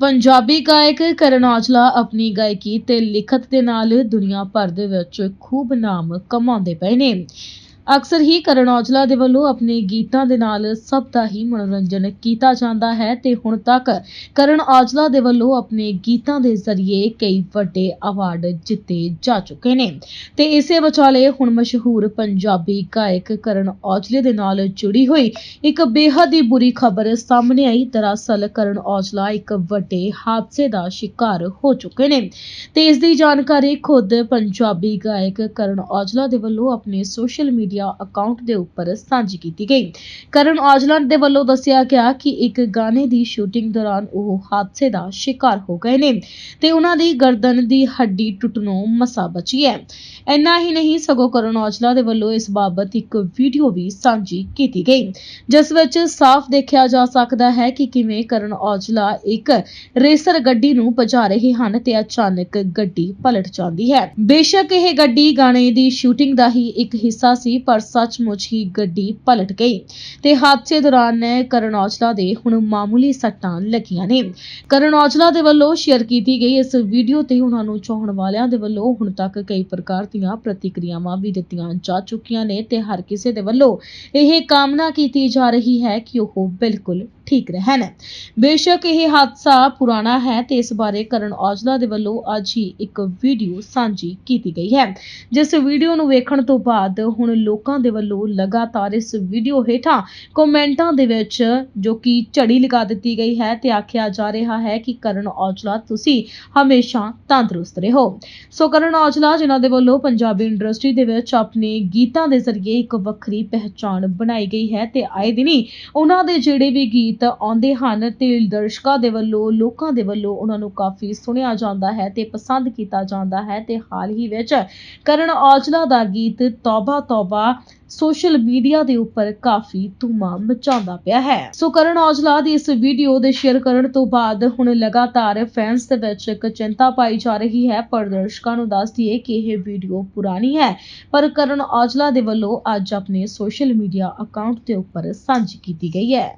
ਪੰਜਾਬੀ ਗਾਇਕ ਕਰਨ ਔਜਲਾ ਆਪਣੀ ਗਾਇਕੀ ਤੇ ਲਿਖਤ ਦੇ ਨਾਲ ਦੁਨੀਆ ਭਰ ਦੇ ਵਿੱਚ ਖੂਬ ਨਾਮ ਕਮਾਉਂਦੇ ਪਏ ਨੇ। ਅਕਸਰ ਹੀ ਕਰਨ ਔਜਲਾ ਦੇ ਵੱਲੋਂ ਆਪਣੇ ਗੀਤਾਂ ਦੇ ਨਾਲ ਸਭ ਦਾ ਹੀ ਮਨੋਰੰਜਨ ਕੀਤਾ ਜਾਂਦਾ ਹੈ ਤੇ ਹੁਣ ਤੱਕ ਕਰਨ ਔਜਲਾ ਦੇ ਵੱਲੋਂ ਆਪਣੇ ਗੀਤਾਂ ਦੇ ਜ਼ਰੀਏ ਕਈ ਵੱਡੇ ਅਵਾਰਡ ਜਿੱਤੇ ਜਾ ਚੁੱਕੇ ਨੇ। ਤੇ ਇਸੇ ਵਿਚਾਲੇ ਹੁਣ ਮਸ਼ਹੂਰ ਪੰਜਾਬੀ ਗਾਇਕ ਕਰਨ ਔਜਲੇ ਦੇ ਨਾਲ ਜੁੜੀ ਹੋਈ ਇੱਕ ਬੇਹੱਦ ਹੀ ਬੁਰੀ ਖਬਰ ਸਾਹਮਣੇ ਆਈ। ਦਰਅਸਲ ਕਰਨ ਔਜਲਾ ਇੱਕ ਵੱਡੇ ਹਾਦਸੇ ਦਾ ਸ਼ਿਕਾਰ ਹੋ ਚੁੱਕੇ ਨੇ। ਤੇ ਇਸ ਦੀ ਜਾਣਕਾਰੀ ਖੁਦ ਪੰਜਾਬੀ ਗਾਇਕ ਕਰਨ ਔਜਲਾ ਦੇ ਵੱਲੋਂ ਆਪਣੇ ਸੋਸ਼ਲ ਮੀਡੀਆ ਅਕਾਊਂਟ ਦੇ ਉੱਪਰ ਸਾਂਝੀ ਕੀਤੀ ਗਈ। ਕਰਨ ਔਜਲਾ ਦੇ ਵੱਲੋਂ ਦੱਸਿਆ ਗਿਆ ਕਿ ਇੱਕ ਗਾਣੇ ਦੀ ਸ਼ੂਟਿੰਗ ਦੌਰਾਨ ਉਹ ਹਾਦਸੇ ਦਾ ਸ਼ਿਕਾਰ ਹੋ ਗਏ ਨੇ ਤੇ ਉਹਨਾਂ ਦੀ ਗਰਦਨ ਦੀ ਹੱਡੀ ਟੁੱਟਣੋਂ ਮਸਾ ਬਚੀ ਹੈ। ਇੰਨਾ ਹੀ ਨਹੀਂ, ਸਗੋਂ ਕਰਨ ਔਜਲਾ ਦੇ ਵੱਲੋਂ ਇਸ ਬਾਬਤ ਇੱਕ ਵੀਡੀਓ ਵੀ ਸਾਂਝੀ ਕੀਤੀ ਗਈ, ਜਿਸ ਵਿੱਚ ਸਾਫ਼ ਦੇਖਿਆ ਜਾ ਸਕਦਾ ਹੈ ਕਿ ਕਿਵੇਂ ਕਰਨ ਔਜਲਾ ਇੱਕ ਰੇਸਰ ਗੱਡੀ ਨੂੰ ਭਜਾ ਰਹੇ ਹਨ ਤੇ ਅਚਾਨਕ ਗੱਡੀ ਪਲਟ ਜਾਂਦੀ ਹੈ। ਬੇਸ਼ੱਕ ਇਹ ਗੱਡੀ ਗਾਣੇ ਦੀ ਸ਼ੂਟਿੰਗ ਦਾ ਹੀ ਇੱਕ ਹਿੱਸਾ ਸੀ ਪਰ ਸੱਚਮੁੱਚ ਹੀ ਗੱਡੀ ਪਲਟ ਗਈ ਤੇ ਹਾਦਸੇ ਦੌਰਾਨ ਕਰਨ ਔਜਲਾ ਦੇ ਹੁਣ ਮਾਮੂਲੀ ਸੱਟਾਂ ਲੱਗੀਆਂ ਨੇ। ਕਰਨ ਔਜਲਾ ਦੇ ਵੱਲੋਂ ਸ਼ੇਅਰ ਕੀਤੀ ਗਈ ਇਸ ਵੀਡੀਓ ਤੇ ਉਹਨਾਂ ਨੂੰ ਚਾਹਣ ਵਾਲਿਆਂ ਦੇ ਵੱਲੋਂ ਹੁਣ ਤੱਕ ਕਈ ਪ੍ਰਕਾਰ ਦੀਆਂ ਪ੍ਰਤੀਕਿਰਿਆਵਾਂ ਵੀ ਦਿੱਤੀਆਂ ਜਾ ਚੁੱਕੀਆਂ ਨੇ ਤੇ ਹਰ ਕਿਸੇ ਦੇ ਵੱਲੋਂ ਇਹ ਕਾਮਨਾ ਕੀਤੀ ਜਾ ਰਹੀ ਹੈ ਕਿ ਉਹ ਬਿਲਕੁਲ ਠੀਕ ਰਹਿਣ। ਬੇਸ਼ੱਕ ਇਹ ਹਾਦਸਾ ਪੁਰਾਣਾ ਹੈ ਤੇ ਇਸ ਬਾਰੇ ਕਰਨ ਔਜਲਾ ਦੇ ਵੱਲੋਂ ਅੱਜ ਹੀ ਇੱਕ ਵੀਡੀਓ ਸਾਂਝੀ ਕੀਤੀ ਗਈ ਹੈ। ਜਿਸ ਵੀਡੀਓ ਨੂੰ ਵੇਖਣ ਤੋਂ ਬਾਅਦ ਹੁਣ ਲੋਕਾਂ ਦੇ ਵੱਲੋਂ ਲਗਾਤਾਰ ਇਸ ਵੀਡੀਓ ਹੇਠਾਂ ਕਮੈਂਟਾਂ ਦੇ ਵਿੱਚ ਜੋ ਕਿ ਝੜੀ ਲਗਾ ਦਿੱਤੀ ਗਈ ਹੈ ਤੇ ਆਖਿਆ ਜਾ ਰਿਹਾ ਹੈ ਕਿ ਕਰਨ ਔਜਲਾ ਤੁਸੀਂ ਹਮੇਸ਼ਾ ਤੰਦਰੁਸਤ ਰਹੋ। ਸੋ ਕਰਨ ਔਜਲਾ ਜਿਨ੍ਹਾਂ ਦੇ ਵੱਲੋਂ ਪੰਜਾਬੀ ਇੰਡਸਟਰੀ ਦੇ ਵਿੱਚ ਆਪਣੇ ਗੀਤਾਂ ਦੇ ਜ਼ਰੀਏ ਇੱਕ ਵੱਖਰੀ ਪਹਿਚਾਣ ਬਣਾਈ ਗਈ ਹੈ ਤੇ ਆਏ ਦਿਨੀ ਉਹਨਾਂ ਦੇ ਜਿਹੜੇ ਵੀ ਗੀਤ ਗੀਤ ਆਉਂਦੇ ਹਨ ਤੇ ਦਰਸ਼ਕਾਂ ਦੇ ਵੱਲੋਂ, ਲੋਕਾਂ ਦੇ ਵੱਲੋਂ ਉਹਨਾਂ ਨੂੰ ਕਾਫੀ ਸੁਣਿਆ ਜਾਂਦਾ ਹੈ ਤੇ ਪਸੰਦ ਕੀਤਾ ਜਾਂਦਾ ਹੈ ਤੇ ਹਾਲ ਹੀ ਵਿੱਚ ਕਰਨ ਔਜਲਾ ਦਾ ਗੀਤ ਤੌਬਾ ਤੌਬਾ ਸੋਸ਼ਲ ਮੀਡੀਆ ਦੇ ਉੱਪਰ ਕਾਫੀ ਧੂਮਾਂ ਮਚਾਉਂਦਾ ਪਿਆ ਹੈ। ਸੋ ਕਰਨ ਔਜਲਾ ਦੀ ਇਸ ਵੀਡੀਓ ਦੇ ਸ਼ੇਅਰ ਕਰਨ ਤੋਂ ਬਾਅਦ ਹੁਣ ਲਗਾਤਾਰ ਫੈਨਸ ਦੇ ਵਿੱਚ ਇੱਕ ਚਿੰਤਾ ਪਾਈ ਜਾ ਰਹੀ ਹੈ। ਪਰ ਦਰਸ਼ਕਾਂ ਨੂੰ ਦੱਸ ਦਈਏ ਕਿ ਇਹ ਵੀਡੀਓ ਪੁਰਾਣੀ ਹੈ, ਪਰ ਕਰਨ ਔਜਲਾ ਦੇ ਵੱਲੋਂ ਅੱਜ ਆਪਣੇ ਸੋਸ਼ਲ ਮੀਡੀਆ ਅਕਾਊਂਟ ਦੇ ਉੱਪਰ ਸਾਂਝੀ ਕੀਤੀ ਗਈ ਹੈ।